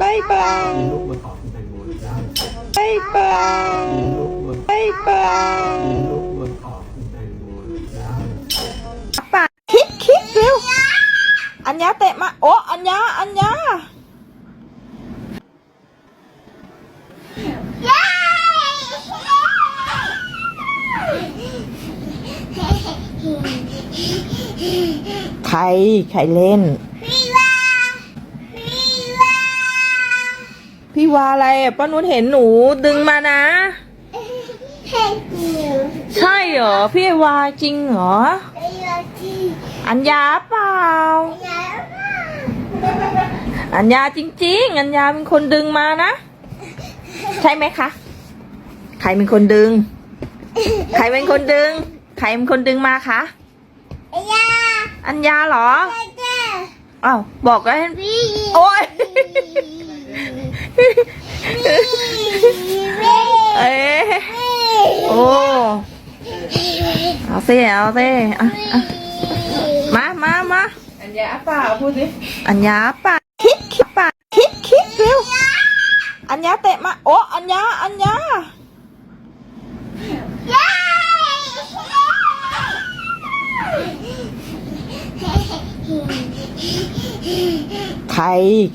บายบายบาย รใครเล่นวิลาวิลาพี่วาอะไรอะป้านุชเห็นหนูดึงมานะเฮ้ยจิ๋วใช่เหรอพี่วาจริงเหรอ ไอ้ยาจีอัญญาเปล่ายาอัญญาจริง ๆ อัญญาเป็นคนดึงมานะ ใช่ไหมคะ ใครเป็นคนดึง ใครเป็นคนดึง ใครเป็นคนดึงมาคะ ไอ้ยา อัญญาเหรอไอ้เจ้อ้าวบอกแล้วให้วิโอ๊ยเอ๊ะโอ้เอาสิเอาสิอะอะมามามาอันยาเปล่าพูดสิอัญญาปากคิดคิดปากคิดคิดเร็วอัญญาเตะมาโอ้อัญญาอัญญา ใคร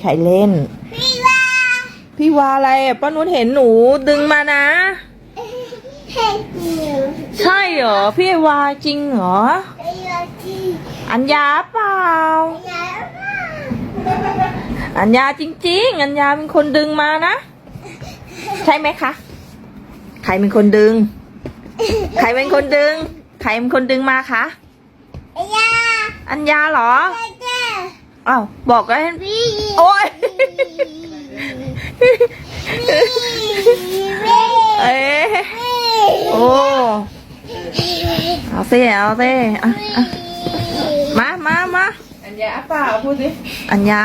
ใครเล่นวิลาพี่วาอะไรอะป้านุชเห็นหนูดึงมานะเฮ้ยจิ๋วใช่เหรอ พี่วาจริงเหรอไอ้ยาจีอัญญาเปล่ายาอัญญาจริง ๆ อัญญาเป็นคนดึงมานะ ใช่ไหมคะ ใครเป็นคนดึง ใครเป็นคนดึง ใครเป็นคนดึงมาคะไอ้ยาอัญญาเหรอไอ้เจ้ อ้าวบอกแล้วให้วิโอ๊ยเอ๊ะโอ้เอาสิเอาสิอะอะมามามาอันยาเปล่าพูดสิอัญญา